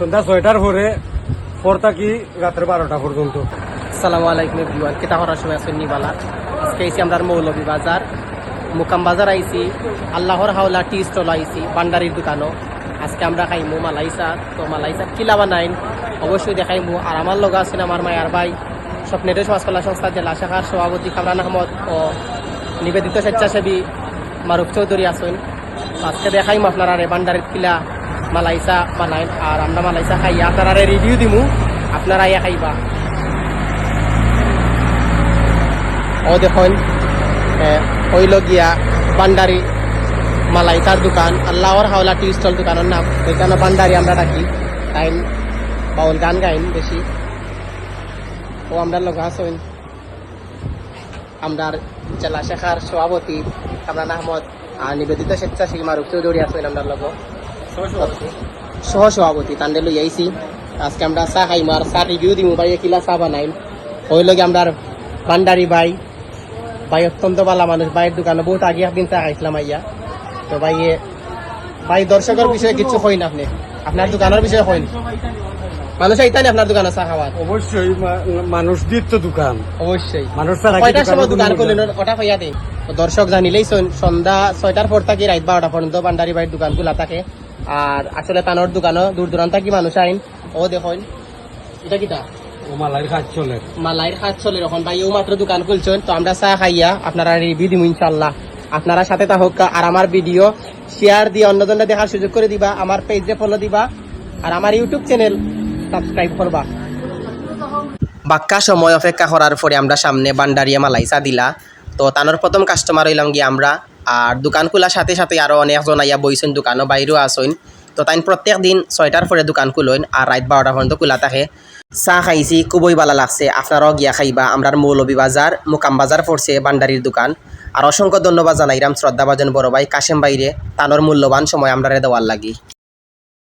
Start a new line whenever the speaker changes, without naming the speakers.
সন্ধ্যা ছয়টার পরে পর থাকি রাত্রে বারোটা পর্যন্ত।
আসসালামু আলাইকুম এভরিওয়ান, কেতা করার সময় আছেন নিবালা আজকে আইসি আমরা মৌলভী বাজার। মুকাম বাজার আইসি আল্লাহর হাওলা টি স্টল আইসি পান্ডারির দোকানও। আজকে আমরা খাইমু মালাইসা, তো মালাইসা কিলা বানাইন অবশ্যই দেখাইমু, আর আমার লগে আছেন আমার মায়ার ভাই স্বপ্নের সমাজ কল্যাণ সংস্থা জেলা শাখার সভাপতি কামরান আহমদ ও নিবেদিত স্বেচ্ছাসেবী মারুফ চৌধুরী আছেন। তো আজকে দেখাইমু আপনারা রে বান্ডারির কিলা মালাইসা বানাইন আর আমরা মালাইসা খাইয়া আপনারা রিভিউ দিমু। আপনারা ইয়া খাইবা। ও দেখুন হইল গিয়া বান্ডারি মালাইকার দোকান, আল্লাহর হাওলা টি স্টল দোকানের নাম। এখানে বান্ডারি আমরা ডাকি। গাইন, বাউল গান গাইন বেশি ও আমরা লোক আসইন আমরার জেলা শাখার সভাপতি কামরান আহমদ আর নিবেদিত স্বেচ্ছাসেবী মারুফ চৌধুরী আসইন আমরা লোক সহ সভাপতি তান্ডে লই আইছি আজকে আমরা চা খাইম আর চা রিভিউ দিমু। ভাই কিলা চা বানাইম। ওই লগে আমরা ভান্ডারি ভাই ভাই অত্যন্ত ভালো মানুষ ভাইয়ের দোকানে বহুত আগে একদিন চা খাইছিলাম আইয়া। তো ভাই ভাই দর্শকের বিষয়ে কিছু কইন আপনি? আপনার দোকানের বিষয়ে কইন মানুষ আইতানি আপনার দোকানে চা খাওয়ার
অবশ্যই মানুষ দিত দোকান।
অবশ্যই
মানুষ
কয়টার সময়
দোকান কোনো
খুলেন ওটা কইয়া দিন দর্শক জানিলেই সন্ধ্যা ছয়টার পর থাকি রাত বারোটা পর্যন্ত ভান্ডারি ভাইয়ের দোকান খোলা থাকে আর আসলে তানোর দোকানও দূর দূরান্ত কি মানুষ আইন? ও দেখুন এটা কিটা
চলে।
মালাইয়ের হাত চলে এখন ভাই ও মাত্র দোকান খুলছেন তো আমরা চা খাইয়া আপনারা রিভিউ দিব ইনশাল্লাহ আপনারা সাথে থাকুক আর আমার ভিডিও শেয়ার দিয়ে অন্যজনরা দেখার সুযোগ করে দিবা আমার পেজে ফলো দিবা আর আমার ইউটিউব চ্যানেল সাবস্ক্রাইব করবা। বাক্কা সময় অপেক্ষা করার পরে আমরা সামনে বান্ডারিয়া মালাইসা দিলা। তো তানোর প্রথম কাস্টমার হইলাম গিয়ে আমরা। আর দোকান খোলার সাথে সাথে আরও অনেকজন আইয়া বইছেন দোকানও বাইরেও আসইন তো তাই প্রত্যেক দিন ছয়টার পরে দোকান খুলইন আর রাত বারোটা পর্যন্ত খোলা থাকে। চাহ খাইছি, খুবই ভালো লাগছে। আপনারাও গিয়া খাইবা। আমরার মৌলবী বাজার, মুকাম বাজার পড়ছে বান্ডারির দোকান। আর অসংখ্য ধন্যবাদ জানাইরাম শ্রদ্ধা বাজন বড় ভাই কাশেম বাইরে তানোর মূল্যবান সময় আমরা দেওয়ার লাগি।